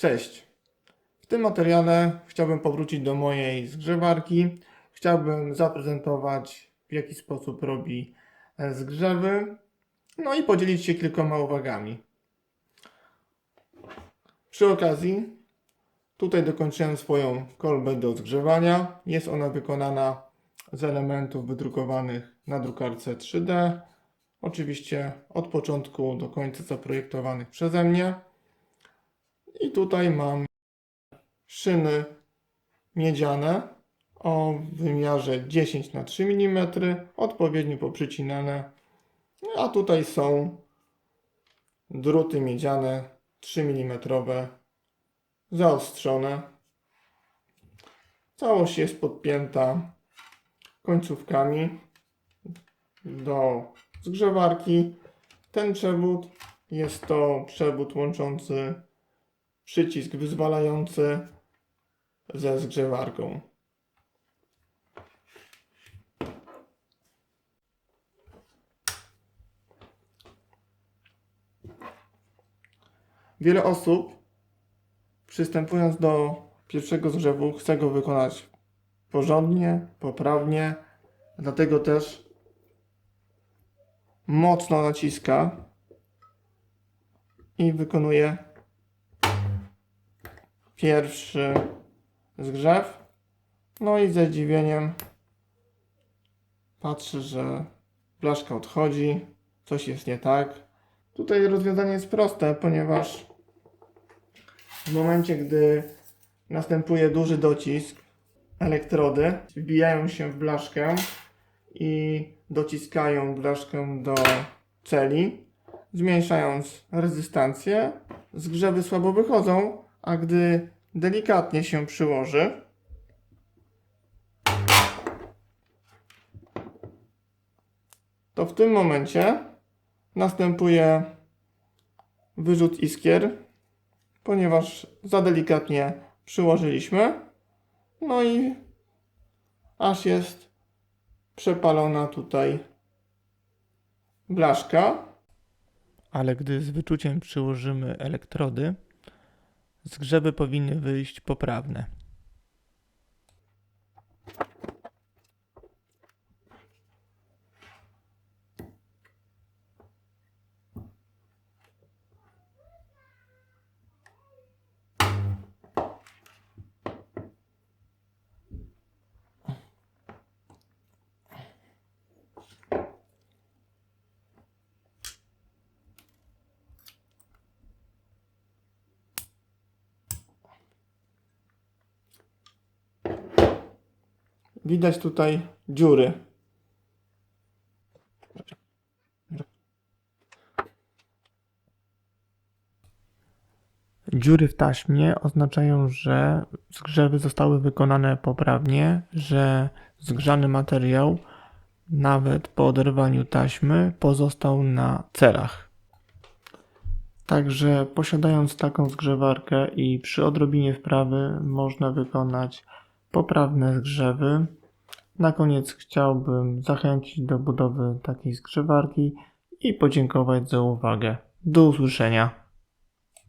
Cześć. W tym materiale chciałbym powrócić do mojej zgrzewarki. Chciałbym zaprezentować, w jaki sposób robi e, zgrzewy, no i podzielić się kilkoma uwagami. Przy okazji, tutaj dokończyłem swoją kolbę do zgrzewania. Jest ona wykonana z elementów wydrukowanych na drukarce 3D. Oczywiście od początku do końca zaprojektowanych przeze mnie. I tutaj mam szyny miedziane o wymiarze 10 na 3 mm, odpowiednio poprzycinane. A tutaj są druty miedziane 3 mm zaostrzone. Całość jest podpięta końcówkami do zgrzewarki. Ten przewód jest to przewód łączący przycisk wyzwalający ze zgrzewarką. Wiele osób przystępując do pierwszego zgrzewu chce go wykonać porządnie, poprawnie, dlatego też mocno naciska i wykonuje pierwszy zgrzew. No i ze zdziwieniem patrzę, że blaszka odchodzi, coś jest nie tak. Tutaj rozwiązanie jest proste, ponieważ w momencie, gdy następuje duży docisk, elektrody wbijają się w blaszkę i dociskają blaszkę do celi, zmniejszając rezystancję. Zgrzewy słabo wychodzą, a gdy delikatnie się przyłoży, to w tym momencie następuje wyrzut iskier, ponieważ za delikatnie przyłożyliśmy. No i aż jest przepalona tutaj blaszka. Ale gdy z wyczuciem przyłożymy elektrody, zgrzewy powinny wyjść poprawne. Widać tutaj dziury. Dziury w taśmie oznaczają, że zgrzewy zostały wykonane poprawnie, że zgrzany materiał nawet po oderwaniu taśmy pozostał na celach. Także posiadając taką zgrzewarkę i przy odrobinie wprawy można wykonać poprawne zgrzewy. Na koniec chciałbym zachęcić do budowy takiej zgrzewarki i podziękować za uwagę. Do usłyszenia.